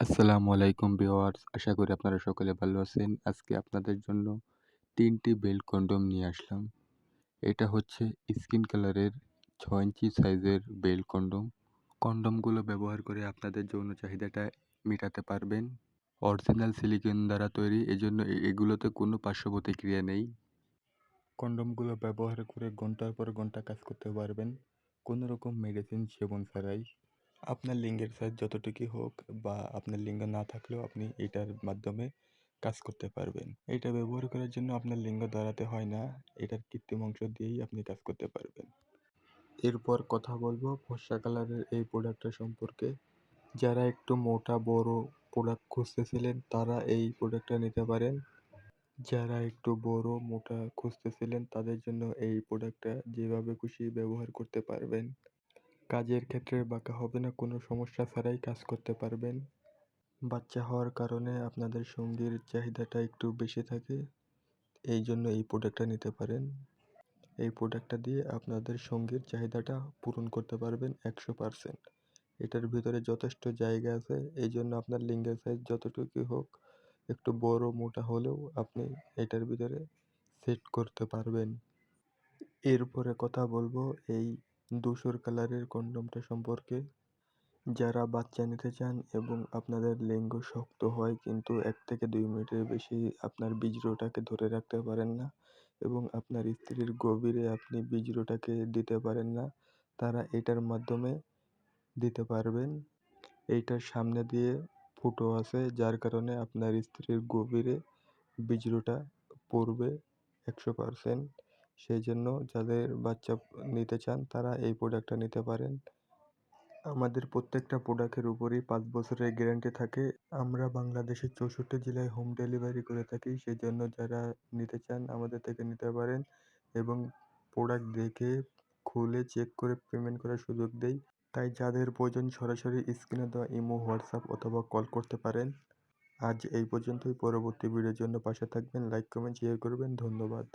আসসালামু আলাইকুম ভিউয়ার্স, আশা করি আপনারা সকলে ভালো আছেন। আজকে আপনাদের জন্য তিনটি বেল্ট কন্ডম নিয়ে আসলাম। এটা হচ্ছে স্কিন কালারের ছ ইঞ্চি সাইজের বেল্ট কন্ডম। কন্ডমগুলো ব্যবহার করে আপনাদের যৌন চাহিদাটা মেটাতে পারবেন। অরিজিনাল সিলিকন দ্বারা তৈরি, এজন্য এগুলোতে কোনো পার্শ্ব প্রতিক্রিয়া নেই। কন্ডমগুলো ব্যবহার করে ঘণ্টার পর ঘণ্টা কাজ করতে পারবেন। কোনো রকম মেডিসিন সেবন ছাড়াই। আপনার লিঙ্গের সাইজ যতটুকুই হোক বা আপনার লিঙ্গ না থাকলেও আপনি এটার মাধ্যমে কাজ করতে পারবেন। এটা ব্যবহার করার জন্য আপনার লিঙ্গ দাঁড়াতে হয় না। এটার কৃত্রিম অংশ দিয়েই আপনি কাজ করতে পারবেন। এরপর কথা বলব ফর্সা কালারের এই প্রোডাক্টটা সম্পর্কে। যারা একটু মোটা, বড় প্রোডাক্ট খুঁজতেছিলেন, তারা এই প্রোডাক্টটা নিতে পারেন। যারা একটু বড়, মোটা খুঁজতেছিলেন, তাদের জন্য এই প্রোডাক্টটা যেভাবে খুশি ব্যবহার করতে পারবেন। কাজের ক্ষেত্রে বাঁকা হবে না, কোনো সমস্যা ছাড়াই কাজ করতে পারবেন। বাচ্চা হওয়ার কারণে আপনাদের সঙ্গীর চাহিদাটা একটু বেশি থাকে, এই জন্য এই প্রোডাক্টটা নিতে পারেন। এই প্রোডাক্টটা দিয়ে আপনাদের সঙ্গীর চাহিদাটা পূরণ করতে পারবেন একশো পারসেন্ট এটার ভিতরে যথেষ্ট জায়গা আছে, এই জন্য আপনার লিঙ্গের সাইজ যতটুকুই হোক, একটু বড় মোটা হলেও আপনি এটার ভিতরে সেট করতে পারবেন। এরপরে কথা বলব এই ধূসর কালারের কন্ডমটা সম্পর্কে। যারা বাচ্চা নিতে চান এবং আপনাদের লিঙ্গ শক্ত হয়, কিন্তু এক থেকে দুই মিনিটের বেশি আপনার বীর্যটাকে ধরে রাখতে পারেন না এবং আপনার স্ত্রীর গভীরে আপনি বীর্যটাকে দিতে পারেন না, তারা এটার মাধ্যমে দিতে পারবেন। এইটার সামনে দিয়ে ফুটো আছে, যার কারণে আপনার স্ত্রীর গভীরে বীর্যটা পড়বে একশো পারসেন্ট। সেই জন্য যাদের বাচ্চা নিতে চান, তারা এই প্রোডাক্টটা নিতে পারেন। আমাদের প্রত্যেকটা প্রোডাক্টের উপরেই পাঁচ বছরের গ্যারান্টি থাকে। আমরা বাংলাদেশের চৌষট্টি জেলায় হোম ডেলিভারি করে থাকি সেই জন্য যারা নিতে চান, আমাদের থেকে নিতে পারেন এবং প্রোডাক্ট দেখে, খুলে চেক করে পেমেন্ট করার সুযোগ দেই। তাই যাদের প্রয়োজন, সরাসরি স্ক্রিনে দেওয়া ইমো হোয়াটসঅ্যাপ অথবা কল করতে পারেন। আজ এই পর্যন্তই, পরবর্তী ভিডিওর জন্য পাশে থাকবেন। লাইক কমেন্ট শেয়ার করবেন। ধন্যবাদ।